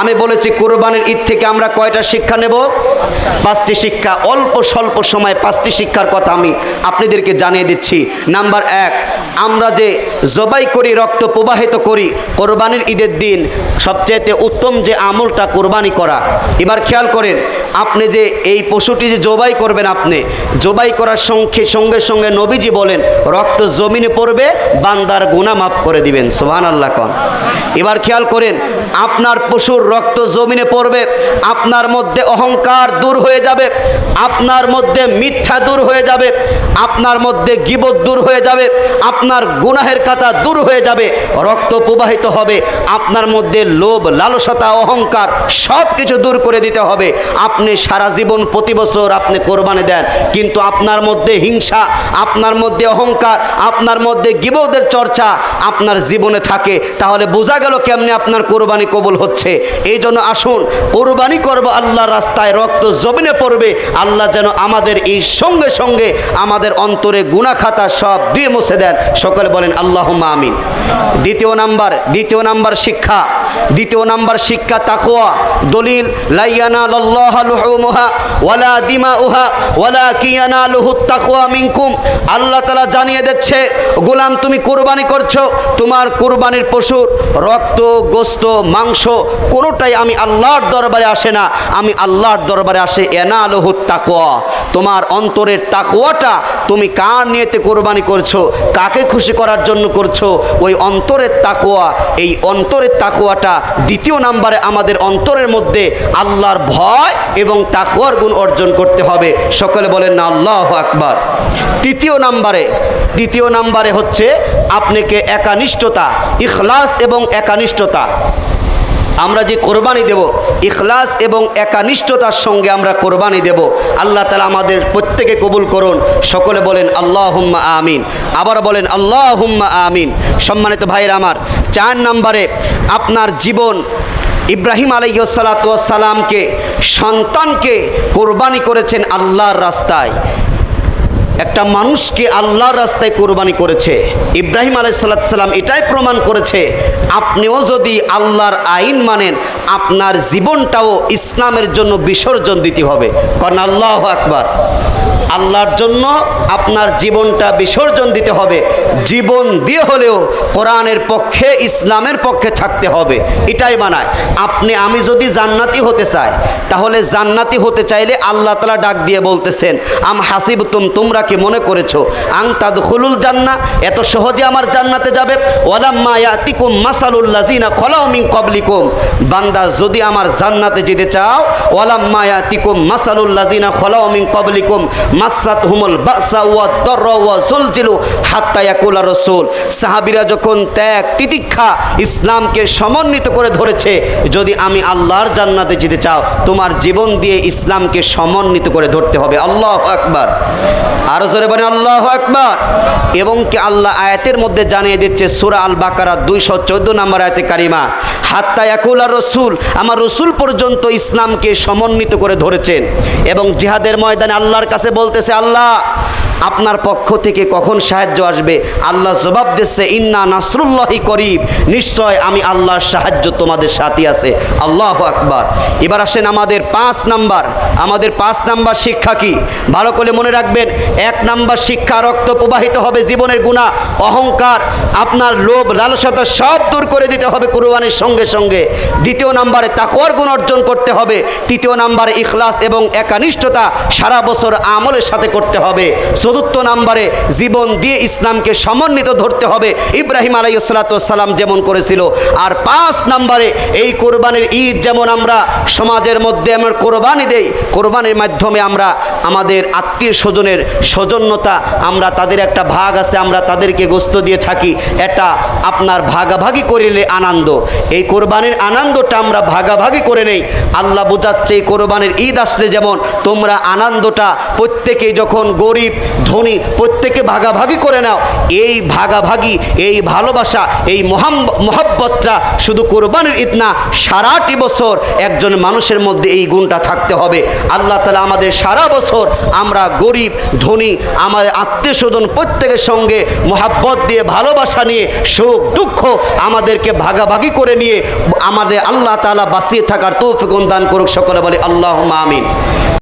আমি বলেছি, কোরবানির ঈদ থেকে আমরা কয়টা শিক্ষা নেব? পাঁচটি শিক্ষা, অল্প স্বল্প সময়ে পাঁচটি শিক্ষার কথা আমি আপনাদেরকে জানিয়ে দিচ্ছি। নাম্বার এক, আমরা যে জবাই করি, রক্ত প্রবাহিত করি, কোরবানির ঈদের দিন সবচেয়ে উত্তম যে আমলটা কোরবানি করা। এবার খেয়াল করেন, আপনি যে এই পশুটি যে জবাই করবেন আপনি, জবাই করার সঙ্গে সঙ্গে সঙ্গে নবীজি বলেন, রক্ত জমিনে পড়বে, বান্দার গুণা মাফ করে দিবেন সোহান আল্লাহ কন। এবার খেয়াল করেন, আপনার পশুর রক্ত জমিনে পড়বে, আপনার মধ্যে অহংকার দূর হয়ে যাবে, আপনার মধ্যে মিথ্যা দূর হয়ে যাবে, আপনার মধ্যে গিবত দূর হয়ে যাবে, আপনার গুনাহের কাতা দূর হয়ে যাবে, রক্ত প্রবাহিত হবে, আপনার মধ্যে লোভ, লালসতা, অহংকার সব কিছু দূর করে দিতে হবে। আপনি সারা জীবন প্রতি বছর আপনি কোরবানি দেন, কিন্তু আপনার মধ্যে হিংসা, আপনার মধ্যে অহংকার, আপনার মধ্যে গিবদের চর্চা আপনার জীবনে থাকে। তাহলে বোঝা গেল কেমনে আপনার কোরবানি কবুল হচ্ছে। এই জন্য আসুন, কোরবানি করব আল্লাহ রাস্তায়, রক্ত জমিনে পড়বে, আল্লাহ যেন আমাদের এই সঙ্গে সঙ্গে আমাদের অন্তরে গুণাখাতা সব দিয়ে মুছে দেন। সকলে বলেন, আল্লাহ আমিন। দ্বিতীয় নাম্বার দ্বিতীয় নাম্বার শিক্ষা। দ্বিতীয় নাম্বার শিক্ষা তাকোয়া দলিল লাইয়ানা লাল্লাহ ওয়ালা দিমাউহা, ওয়ালা কিয়ানা লুহু তাকওয়া মিনকুম। আল্লাহ তাআলা জানিয়ে দিচ্ছে, গোলাম, তুমি কুরবানি করছ। তোমার কুরবানির পশুর রক্ত, গোস্ত, মাংস কোনোটাই আমি আল্লাহর দরবারে আসে না। আমি আল্লাহর দরবারে আসে এনা লুহু তাকওয়া। তোমার অন্তরের তাকওয়াটা তুমি কার নিয়েতে কোরবানি করছ? কাকে খুশি করার জন্য করছ? ওই অন্তরের তাকওয়া, এই অন্তরের তাকওয়াটা দ্বিতীয় নাম্বারে আমাদের অন্তরের মধ্যে আল্লাহর ভয় এবং তাকওয়ার গুণ অর্জন করতে হবে। সকলে বলেন না, আল্লাহ আকবার। তৃতীয় নাম্বারে, দ্বিতীয় নাম্বারে হচ্ছে আপনাকে একানিষ্ঠতা, ইখলাস এবং একানিষ্ঠতা। আমরা যে কোরবানি দেব, ইখলাস এবং একানিষ্ঠতার সঙ্গে আমরা কোরবানি দেব। আল্লাহ তালা আমাদের প্রত্যেকে কবুল করুন। সকলে বলেন আল্লাহ হুম্মা আমিন। আবার বলেন আল্লাহ হুম্মা আমিন। সম্মানিত ভাইয়ের আমার, চার নম্বরে আপনার জীবন ইব্রাহিম আলাইসালাতামকে সন্তানকে কোরবানি করেছেন আল্লাহর রাস্তায়। একটা মানুষকে আল্লাহর রাস্তায় কোরবানি করেছে। ইব্রাহিম আলাইসাল্লাম এটাই প্রমাণ করেছে। আপনিও যদি আল্লাহর আইন মানেন, আপনার জীবনটাও ইসলামের জন্য বিসর্জন দিতে হবে। কারণ আল্লাহ আকবার। আল্লাহর জন্য আপনার জীবনটা বিসর্জন দিতে হবে। জীবন দিয়ে হলেও কোরআনের পক্ষে, ইসলামের পক্ষে থাকতে হবে। এটাই মানায়। আপনি, আমি যদি জান্নাতি হতে চাই, তাহলে জান্নাতি হতে চাইলে আল্লাহ তালা ডাক দিয়ে বলতেছেন, আম হাসিব তুম তোমরা কি মনে করেছ? আং তাদ খুলুল জান্না এত সহজে আমার জান্নাতে যাবে? ওয়ালাম্মা মাসালুল্লাজিনা মিন কবলিকুম বান্দা, যদি আমার জান্নাতে যেতে চাও, ওয়ালাম্মা ইয়াতিকুম মাসালুল্লাজিনা খলাউ মিন কবলিকুম মাসাত হুমুল বাসা ওয়া দর ওয়া জুলজিলু হাত্তা ইয়াকুলা সাহাবীরা যখন ত্যাগ, তিতিক্ষা ইসলামকে সমন্বিত করে ধরেছে, যদি আমি আল্লাহর জান্নাতে যেতে চাও, তোমার জীবন দিয়ে ইসলামকে সমন্বিত করে ধরতে হবে। আল্লাহ আকবার। আরও জোরে বলে আল্লাহ আকবার। এবং কি আল্লাহ আয়াতের মধ্যে জানিয়ে দিচ্ছে, সুরা আল বাকারা দুইশো চোদ্দ নম্বর আয়াতে কারিমা, হাত্তা আর রসুল। আমার রসুল পর্যন্ত ইসলামকে সমন্বিত করে ধরেছেন এবং জিহাদের ময়দানে আল্লাহর কাছে বলতেছে, আল্লাহ, আপনার পক্ষ থেকে কখন সাহায্য আসবে? আল্লাহ জবাব দিচ্ছে, ইন্না নাসরুল্লাহি করিব। নিশ্চয় আমি আল্লাহর সাহায্য তোমাদের সাথে আছে। আল্লাহ আকবার। এবার আসেন আমাদের পাঁচ নাম্বার। আমাদের পাঁচ নাম্বার শিক্ষা কি? ভালো করে মনে রাখবেন এক নাম্বার শিক্ষা, রক্ত প্রবাহিত হবে, জীবনের গুণা, অহংকার, আপনার লোভ লালসতা সব দূর করে দিতে হবে কুরবানির সঙ্গে সঙ্গে। দ্বিতীয় নাম্বারে তাকওয়ার গুণ অর্জন করতে হবে। তৃতীয় নাম্বারে ইখলাস এবং একানিষ্ঠতা সারা বছর আমলের সাথে করতে হবে। চতুর্থ নাম্বারে জীবন দিয়ে ইসলামকে সমন্বিত ধরতে হবে। ইব্রাহিম আলাইসালাম যেমন করেছিল। আর পাঁচ নাম্বারে এই কোরবানির ঈদ যেমন আমরা সমাজের মধ্যে আমরা কোরবানি দেই, কোরবানির মাধ্যমে আমরা আমাদের আত্মীয় স্বজনের সৌজন্যতা, আমরা তাদের একটা ভাগ আছে, আমরা তাদেরকে গোস্ত দিয়ে থাকি, এটা আপনার ভাগাভাগি করিলে আনন্দ। এই কোরবানির আনন্দটা আমরা ভাগাভাগি করে নেই। আল্লাহ বোঝাচ্ছে এই কোরবানির ঈদ আসলে যেমন, তোমরা আনন্দটা প্রত্যেকে যখন গরিব, ধনী, প্রত্যেকে ভাগাভাগি করে নাও, এই ভাগাভাগি, এই ভালোবাসা, এই মহাম মহাব্বতটা শুধু কোরবানির ঈদ না, সারাটি বছর একজন মানুষের মধ্যে এই গুণটা থাকতে হবে। আল্লাহ তালা আমাদের সারা বছর আমরা গরিব, ধনী উনি আমাদের আত্মীয় স্বজন প্রত্যেকের সঙ্গে মোহাব্বত দিয়ে, ভালোবাসা নিয়ে, সুখ, দুঃখ আমাদেরকে ভাগাভাগি করে নিয়ে আমাদের আল্লাহ তালা বাঁচিয়ে থাকার তৌফিক দান করুক সকলে বলে আল্লাহ আমিন।